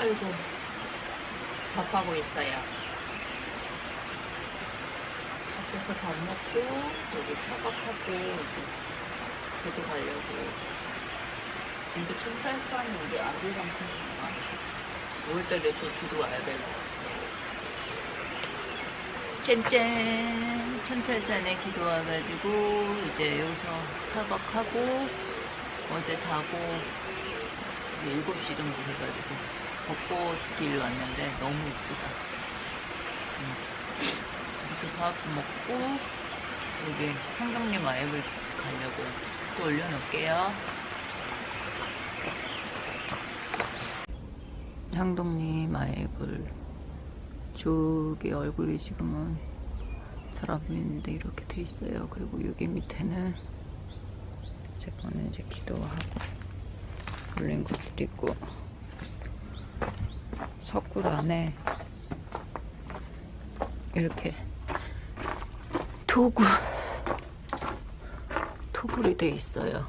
깔고 밥하고 있어요. 밖에서 밥 먹고 여기 차박하고 그래도 가려고 진짜 춘천산인데 아들랑 춘천가 5월달에 또 기도 와야 될것 같아요. 짠짠 천찰산에 기도 와가지고 이제 여기서 차박하고 어제 자고 이제 7시 정도 돼가지고 벚꽃길 왔는데 너무 이쁘다. 음. 이렇게 밥 먹고 여기 한강림 아이를 가려고 또 올려놓을게요. 향동님 아이블 저기 얼굴이 지금은 잘 안 보이는데 이렇게 돼 있어요. 그리고 여기 밑에는 제거는 이제 기도하고 올린 것들 있고 석굴 안에 이렇게 도구 토굴이 돼 있어요.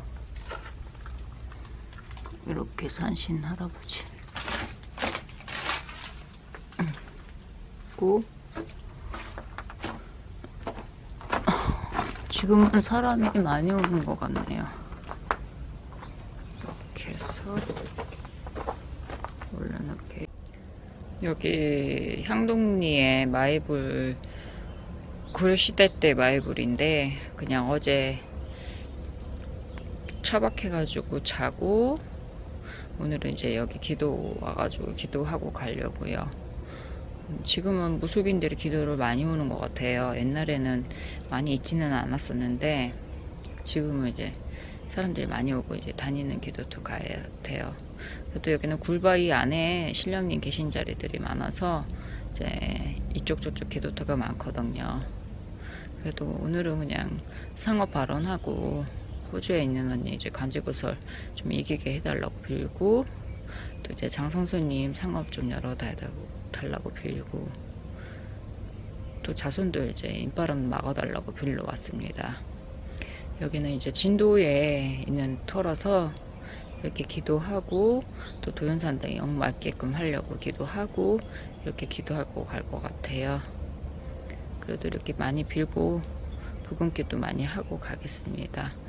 이렇게 산신 할아버지. 있고 지금은 사람이 많이 오는 것 같네요. 이렇게 해서 올려놓게 여기 향동리의 마이불 고려시대 때 마이불인데 그냥 어제 차박해가지고 자고 오늘은 이제 여기 기도 와가지고 기도하고 가려고요. 지금은 무속인들이 기도를 많이 오는 것 같아요. 옛날에는 많이 있지는 않았었는데 지금은 이제 사람들이 많이 오고 이제 다니는 기도터 가야 돼요. 그래도 여기는 굴바위 안에 신령님 계신 자리들이 많아서 이제 이쪽 저쪽 기도터가 많거든요. 그래도 오늘은 그냥 상업 발언하고 호주에 있는 언니 이제 간지구설 좀 이기게 해달라고 빌고 또 이제 장성수님 상업 좀 열어달라고 달라고 빌고 또 자손들 이제 인바람 막아달라고 빌러 왔습니다. 여기는 이제 진도에 있는 터라서 이렇게 기도하고 또 도연산당에 영 맞게끔 하려고 기도하고 이렇게 기도하고 갈 것 같아요. 그래도 이렇게 많이 빌고 부금기도 많이 하고 가겠습니다.